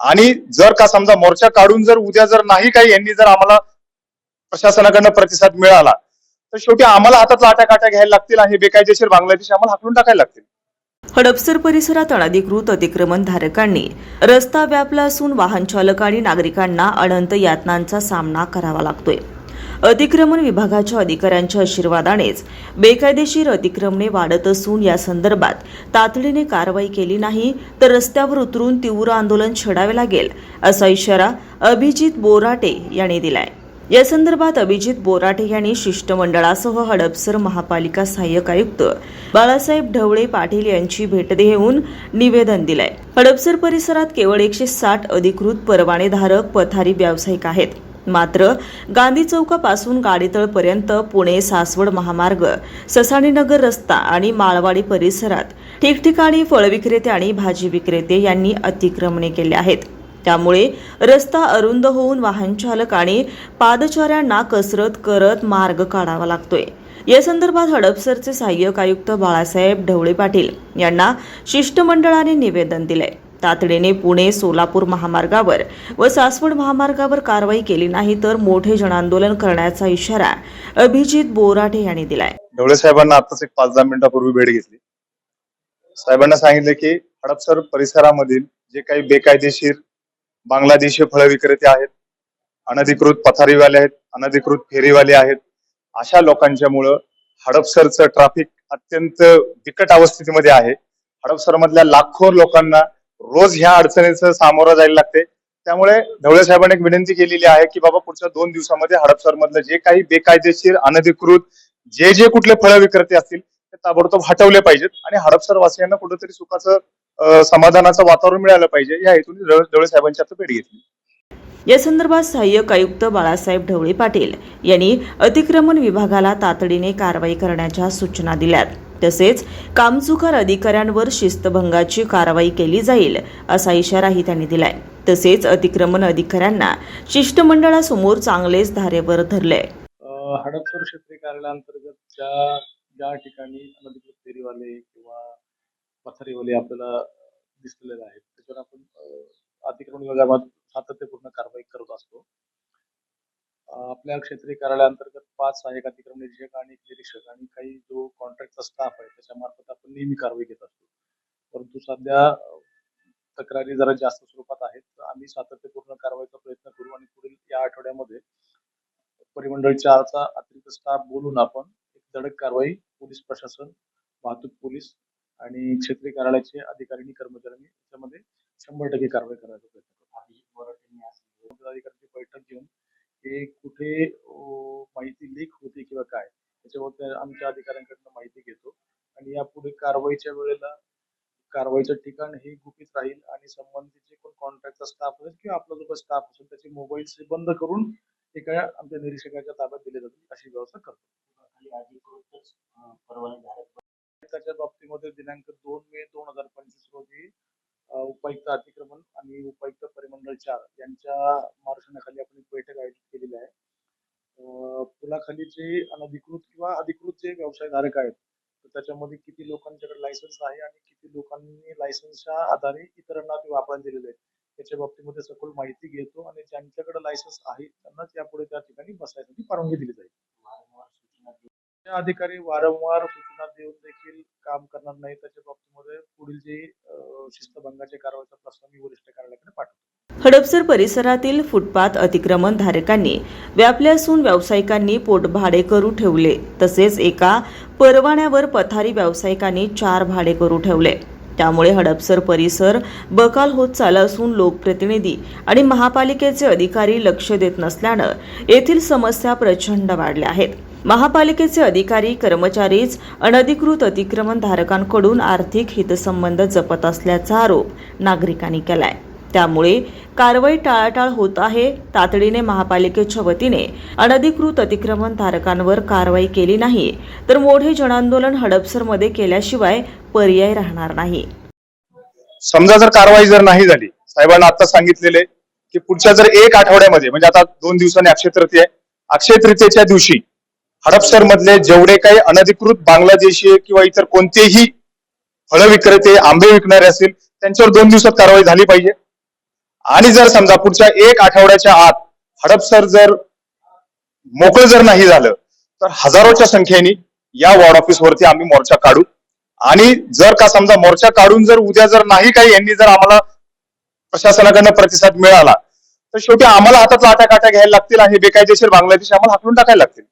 आणि जर का समजा मोर्चा काढून जर उद्या जर नाही काही यांनी जर आम्हाला प्रशासनाकडनं प्रतिसाद मिळाला तर शेवटी आम्हाला हातात लाट्या काट्या घ्यायला लागतील आणि हे बेकायदेशीर बांगलादेश आम्हाला हाकलून टाकायला लागतील. हडपसर परिसरात अनधिकृत अतिक्रमण धारकांनी रस्ता व्यापला असून वाहन चालक आणि नागरिकांना अनंत यातनांचा सामना करावा लागतोय. अतिक्रमण विभागाच्या अधिकाऱ्यांच्या आशीर्वादानेच बेकायदेशीर अतिक्रमणे वाढत असून या संदर्भात तातडीने कारवाई केली नाही तर रस्त्यावर उतरून तीव्र आंदोलन छेडावे लागेल असा इशारा अभिजित बोराटे यांनी दिलाय. या संदर्भात अभिजित बोराटे यांनी शिष्टमंडळासह हडपसर महापालिका सहाय्यक आयुक्त बाळासाहेब ढवळे पाटील यांची भेट घेऊन निवेदन दिलंय. हडपसर परिसरात केवळ एकशे साठ अधिकृत परवानेधारक पथारी व्यावसायिक आहेत. मात्र गांधी चौकापासून गाडीतळपर्यंत पुणे सासवड महामार्ग ससाणीनगर रस्ता आणि माळवाडी परिसरात ठिकठिकाणी फळ विक्रेते आणि भाजी विक्रेते यांनी अतिक्रमणे केले आहेत. त्यामुळे रस्ता अरुंद होऊन वाहन चालक आणि पादचाऱ्यांना कसरत करत मार्ग काढावा लागतोय. या संदर्भात हडपसरचे सहाय्यक आयुक्त बाळासाहेब ढवळे पाटील यांना शिष्टमंडळाने निवेदन दिलंय. तातडीने पुणे सोलापूर महामार्गावर व सासवड महामार्गावर कारवाई केली नाही तर मोठे जनआंदोलन करण्याचा इशारा अभिजित बोराटे यांनी दिलाय. ढवळे साहेबांना आताच एक पाच दहा मिनिटापूर्वी भेट घेतली. साहेबांना सांगितलं की हडपसर परिसरामधील जे काही बेकायदेशीर बांगलादेशी फळ विक्रेते आहेत अनधिकृत पथारीवाले आहेत अनधिकृत फेरीवाले आहेत अशा लोकांच्यामुळं हडपसरचं ट्रॅफिक अत्यंत बिकट अवस्थेमध्ये आहे. हडपसर मधल्या लाखो लोकांना रोज ह्या अडचणीचं सामोरं जायला लागते. त्यामुळे ढवळे साहेबांनी एक विनंती केलेली आहे की बाबा पुढच्या दोन दिवसामध्ये हडपसर मधलं जे काही बेकायदेशीर अनधिकृत जे जे कुठले फळ विक्रेते असतील ते ताबडतोब हटवले पाहिजेत आणि हडपसर वासियांना कुठेतरी सुखाचं समाधानाचं वातावरण मिळालं पाहिजे. या हेतून ढवळे साहेबांची आता भेट घेतली. या संदर्भात सहाय्यक आयुक्त बाळासाहेब ढवळे पाटील यांनी अतिक्रमण विभागाला तातडीने कारवाई करण्याच्या सूचना दिल्यात. तसेच कामचुकार अधिकाऱ्यांवर शिस्तभंगाची कारवाई केली जाईल असा इशाराही त्यांनी दिलाय. तसेच अतिक्रमण अधिकाऱ्यांना शिष्टमंडळासमोर चांगलेच धारेवर धरलंय. हडपसर क्षेत्रीय कार्यालयाअंतर्गत ज्या ज्या ठिकाणी अनधिकृत फेरीवाले किंवा पथारीवाले आपल्याला दिसलेले आहेत त्याच्यावर आपण अतिक्रमण विभागात सातत्यपूर्ण कारवाई करत असतो. आपल्या क्षेत्रीय कार्यालयाअंतर्गत पाच सहाय्यक अतिक्रम निरीक्षक आणि निरीक्षक आणि काही जो कॉन्ट्रॅक्टचा स्टाफ आहे त्याच्यामार्फत आपण नेहमी कारवाई घेत असतो. परंतु सध्या तक्रारी जरा जास्त स्वरूपात आहेत. तर आम्ही सातत्यपूर्ण कारवाईचा प्रयत्न करू आणि पुढील या आठवड्यामध्ये परिमंडळ चारचा अतिरिक्त स्टाफ बोलून आपण एक धडक कारवाई पोलीस प्रशासन वाहतूक पोलीस आणि क्षेत्रीय कार्यालयाचे अधिकारी आणि कर्मचाऱ्यांनी त्यामध्ये शंभर टक्के कारवाई करायचा प्रयत्न करू अधिकाऱ्यांची बैठक घेऊन हे कुठे माहिती लीक होती किंवा काय त्याच्यावर त्या आमच्या अधिकाऱ्यांकडनं माहिती घेतो. आणि यापुढे कारवाईच्या वेळेला कारवाईचं ठिकाण हे गुपित राहील आणि संबंधित जे कोण कॉन्ट्रॅक्टचा स्टाफ असेल किंवा आपला जो स्टाफ असेल त्याचे मोबाईल बंद करून एका आमच्या निरीक्षकाच्या ताब्यात दिले जातील अशी व्यवस्था करतो. त्याच्या बाबतीमध्ये दिनांक दोन मे दोन हजार पंचवीस रोजी उपायुक्त अतिक्रमण आणि उपायुक्त परिमंडळ चार यांच्या मार्गदर्शनाखाली आपण एक बैठक आयोजित केलेली आहे. पुलाखाली जे अनधिकृत किंवा अधिकृत जे व्यवसायधारक आहेत. तर त्याच्यामध्ये किती लोकांच्याकडे लायसन्स आहे आणि किती लोकांनी लायसन्सच्या आधारे इतरांना ते वापरायला दिलेले आहेत. त्याच्या बाबतीमध्ये सखोल माहिती घेतो आणि ज्यांच्याकडे लायसन्स आहे त्यांनाच यापुढे त्या ठिकाणी बसायसाठी परवानगी दिली जाईल. जे अधिकारी वारंवार सूचना देऊन देखील काम करणार नाही त्याच्या बाबतीमध्ये पुढील जे शिस्तभंगाचे कारवाईचा प्रस्ताव मी वरिष्ठ कार्यालयाकडे पाठवतो. हडपसर परिसरातील फुटपाथ अतिक्रमण धारकांनी व्यापले असून व्यावसायिकांनी पोटभाडे करू ठेवले. तसेच एका परवान्यावर पथारी व्यावसायिकांनी चार भाडे करू ठेवले. त्यामुळे हडपसर परिसर बकाल होत चालला असून लोकप्रतिनिधी आणि महापालिकेचे अधिकारी लक्ष देत नसल्यानं येथील समस्या प्रचंड वाढल्या आहेत. महापालिकेचे अधिकारी कर्मचारीच अनधिकृत अतिक्रमण धारकांकडून आर्थिक हितसंबंध जपत असल्याचा आरोप नागरिकांनी केलाय. त्यामुळे कारवाई टाळाटाळ होत आहे. तातडीने महापालिकेच्या वतीने अनधिकृत अतिक्रमण धारकांवर कारवाई केली नाही तर मोठे जनांदोलन हडपसरमध्ये केल्याशिवाय पर्याय राहणार नाही. समजा जर कारवाई जर नाही झाली साहेबांना आता सांगितलेले की पुढच्या जर एक आठवड्यामध्ये म्हणजे आता दोन दिवसांनी अक्षय तृतीय अक्षय तृतीयेच्या दिवशी हडपसर मधले जेवढे काही अनधिकृत बांगलादेशी किंवा इतर कोणतेही फळ विक्रेते आंबे विकणारे असतील त्यांच्यावर दोन दिवसात कारवाई झाली पाहिजे. आणि जर समजा पुढच्या एक आठवड्याच्या आत हडपसर जर मोकळं जर नाही झालं तर हजारोच्या संख्येने या वॉर्ड ऑफिस वरती आम्ही मोर्चा काढू. आणि जर का समजा मोर्चा काढून जर उद्या जर नाही काही यांनी जर आम्हाला प्रशासनाकडनं प्रतिसाद मिळाला तर शेवटी आम्हाला हातात लाटा काट्या घ्यायला लागतील आणि बेकायदेशीर बांगलादेश आम्हाला हाकलून टाकायला लागतील.